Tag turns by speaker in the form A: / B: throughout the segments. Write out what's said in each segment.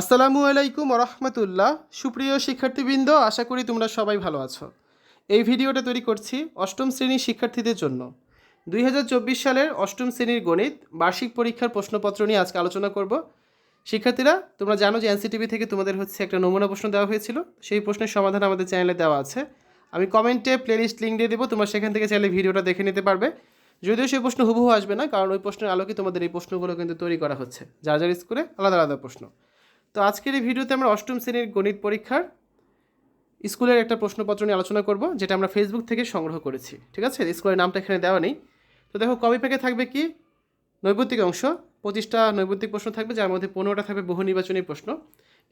A: আসসালামু আলাইকুম রহমতুল্লাহ সুপ্রিয় শিক্ষার্থীবৃন্দ, আশা করি তোমরা সবাই ভালো আছো। এই ভিডিওটা তৈরি করছি অষ্টম শ্রেণির শিক্ষার্থীদের জন্য। দুই হাজার চব্বিশ সালের অষ্টম শ্রেণির গণিত বার্ষিক পরীক্ষার প্রশ্নপত্র নিয়ে আজকে আলোচনা করব। শিক্ষার্থীরা, তোমরা জানো যে এনসিটিভি থেকে তোমাদের হচ্ছে একটা নমুনা প্রশ্ন দেওয়া হয়েছিল। সেই প্রশ্নের সমাধান আমাদের চ্যানেলে দেওয়া আছে। আমি কমেন্টে প্লেলিস্ট লিঙ্ক দিয়ে দেবো, তোমরা সেখান থেকে চাইলে ভিডিওটা দেখে নিতে পারবে। যদিও সেই প্রশ্ন হুবহু আসবে না, কারণ ওই প্রশ্নের আলোকে তোমাদের এই প্রশ্নগুলো কিন্তু তৈরি করা হচ্ছে। যার যার স্কুলে আলাদা আলাদা প্রশ্ন। তো আজকের এই ভিডিওতে আমরা অষ্টম শ্রেণির গণিত পরীক্ষার স্কুলের একটা প্রশ্নপত্র নিয়ে আলোচনা করব, যেটা আমরা ফেসবুক থেকে সংগ্রহ করেছি, ঠিক আছে? স্কুলের নামটা এখানে দেওয়া নেই। তো দেখো কবি প্যাকে থাকবে কি? নৈবত্তিক অংশ। পঁচিশটা নৈবত্তিক প্রশ্ন থাকবে, যার মধ্যে পনেরোটা থাকবে বহু নির্বাচনী প্রশ্ন।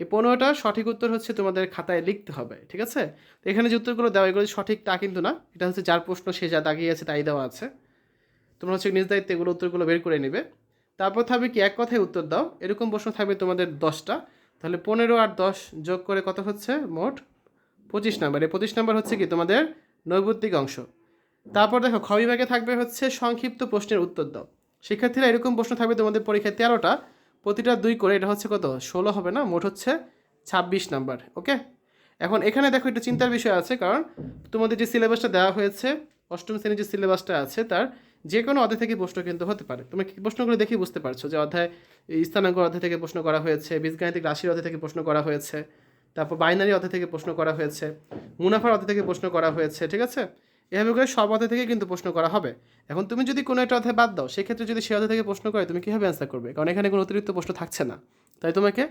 A: এই পনেরোটা সঠিক উত্তর হচ্ছে তোমাদের খাতায় লিখতে হবে, ঠিক আছে? তো এখানে যে উত্তরগুলো দেওয়া, এগুলো সঠিক তা কিন্তু না। এটা হচ্ছে যার প্রশ্ন সে যা দাগিয়ে আছে তাই দেওয়া আছে। তোমরা হচ্ছে নিজ দায়িত্বে এগুলো উত্তরগুলো বের করে নেবে। তারপর থাকবে কি? এক কথায় উত্তর দাও। এরকম প্রশ্ন থাকবে তোমাদের দশটা। তাহলে পনেরো আর দশ যোগ করে কত হচ্ছে? মোট পঁচিশ নাম্বার। এই পঁচিশ নাম্বার হচ্ছে কি? তোমাদের নৈবত্তিক অংশ। তারপর দেখো, খ বিভাগে থাকবে হচ্ছে সংক্ষিপ্ত প্রশ্নের উত্তর দাও। শিক্ষার্থীরা এরকম প্রশ্ন থাকবে তোমাদের পরীক্ষায় তেরোটা। প্রতিটা দুই করে এটা হচ্ছে কত? ষোলো হবে না? মোট হচ্ছে ছাব্বিশ নাম্বার। ওকে? এখন এখানে দেখো একটু চিন্তার বিষয় আছে। কারণ তোমাদের যে সিলেবাসটা দেওয়া হয়েছে, অষ্টম শ্রেণির যে সিলেবাসটা আছে, তার যে কোনো অধ্যায় থেকে প্রশ্ন কিন্তু হতে পারে। তুমি প্রশ্নগুলো দেখেই বুঝতে পারছ যে অধ্যায়, স্থানাঙ্ক অধ্যায় থেকে প্রশ্ন করা হয়েছে, বীজগাণিতিক রাশির অধ্যায় থেকে প্রশ্ন করা হয়েছে, তারপর বাইনারি অধ্যায় থেকে প্রশ্ন করা হয়েছে, মুনাফার অধ্যায় থেকে প্রশ্ন করা হয়েছে, ঠিক আছে? এভাবে করে সব অধ্যায় থেকে কিন্তু প্রশ্ন করা হবে। এখন তুমি যদি কোনো একটা অধ্যায় বাদ দাও, সেক্ষেত্রে যদি সে অধ্যায় থেকে প্রশ্ন করে, তুমি কীভাবে অ্যান্সার করবে? কারণ এখানে কোনো অতিরিক্ত প্রশ্ন থাকছে না। তাই তোমাকে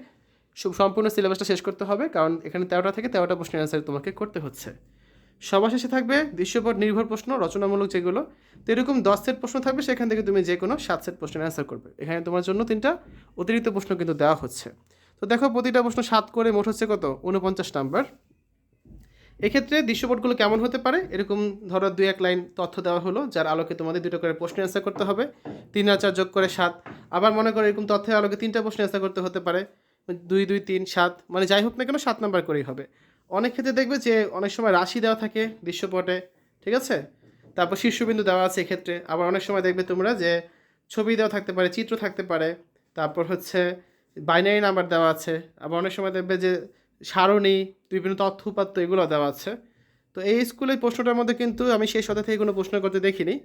A: সম্পূর্ণ সিলেবাসটা শেষ করতে হবে, কারণ এখানে তেরোটা থেকে তেরোটা প্রশ্নের অ্যান্সার তোমাকে করতে হচ্ছে। সবার শেষে থাকবে দৃশ্যপট নির্ভর প্রশ্ন, রচনামূলক যেগুলো। তো এরকম দশ সেট প্রশ্ন থাকবে, সেখান থেকে তুমি যে কোনো সাত সেট প্রশ্নের অ্যান্সার করবে। এখানে তোমার জন্য তিনটা অতিরিক্ত প্রশ্ন কিন্তু দেওয়া হচ্ছে। তো দেখো প্রতিটা প্রশ্ন সাত করে মোট হচ্ছে কত? উনপঞ্চাশ নাম্বার। এক্ষেত্রে দৃশ্যপটগুলো কেমন হতে পারে? এরকম ধরো দুই এক লাইন তথ্য দেওয়া হলো, যার আলোকে তোমাদের দুটো করে প্রশ্ন অ্যান্সার করতে হবে। তিন আর চার যোগ করে সাত। আবার মনে করো এরকম তথ্যের আলোকে তিনটা প্রশ্ন অ্যান্সার করতে হতে পারে। দুই দুই, তিন, সাত। মানে যাই হোক না কেন সাত নাম্বার করেই হবে। অনেক ক্ষেত্রে দেখবে যে অনেক সময় রাশি দেওয়া থাকে দৃশ্যপটে, ঠিক আছে? তারপর শীর্ষবিন্দু দেওয়া আছে এক্ষেত্রে। আবার অনেক সময় দেখবে তোমরা যে ছবি দেওয়া থাকতে পারে, চিত্র থাকতে পারে, তারপর হচ্ছে বাইনারি নাম্বার দেওয়া আছে। আবার অনেক সময় দেখবে যে সারণী, বিভিন্ন তথ্য উপাত্ত এগুলো দেওয়া আছে। তো এই স্কুলের প্রশ্নটার মধ্যে কিন্তু আমি সেই অধ্যায় থেকে কোনো প্রশ্ন করতে দেখিনি।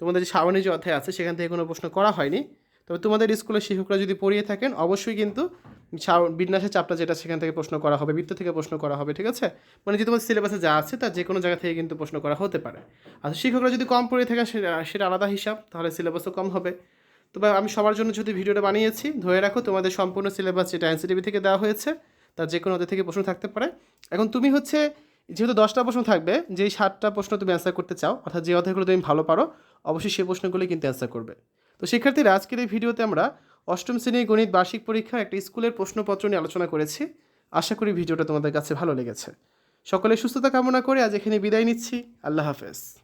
A: তোমাদের যে সারণী যে অধ্যায় আছে, সেখান থেকে কোনো প্রশ্ন করা হয়নি। তবে তোমাদের স্কুলের শিক্ষকরা যদি পড়িয়ে থাকেন, অবশ্যই কিন্তু বিন্যাসের চাপটা যেটা সেখান থেকে প্রশ্ন করা হবে, বৃত্ত থেকে প্রশ্ন করা হবে, ঠিক আছে? মানে যে তোমার সিলেবাসে যা আছে তার যে কোনো জায়গা থেকে কিন্তু প্রশ্ন করা হতে পারে। আর শিক্ষকরা যদি কম পড়ে থাকেন সেটা সেটা আলাদা হিসাব, তাহলে সিলেবাসও কম হবে। তবে আমি সবার জন্য যদি ভিডিওটা বানিয়েছি, ধরে রাখো তোমাদের সম্পূর্ণ সিলেবাস যেটা এনসিটিভি থেকে দেওয়া হয়েছে, তার যে কোনো ওদের থেকে প্রশ্ন থাকতে পারে। এখন তুমি হচ্ছে, যেহেতু দশটা প্রশ্ন থাকবে, যেই সাতটা প্রশ্ন তুমি অ্যান্সার করতে চাও, অর্থাৎ যে অধ্যায়গুলো তুমি ভালো পারো, অবশ্যই সেই প্রশ্নগুলোই কিন্তু অ্যান্সার করবে। তো শিক্ষার্থীরা, আজকের এই ভিডিওতে আমরা অষ্টম শ্রেণির গণিত বার্ষিক পরীক্ষা একটা স্কুলের প্রশ্নপত্র নিয়ে আলোচনা করেছি। আশা করি ভিডিওটা তোমাদের কাছে ভালো লেগেছে। সকলে সুস্থতা কামনা করে আজ এখানে বিদায় নিচ্ছি। আল্লাহ হাফেজ।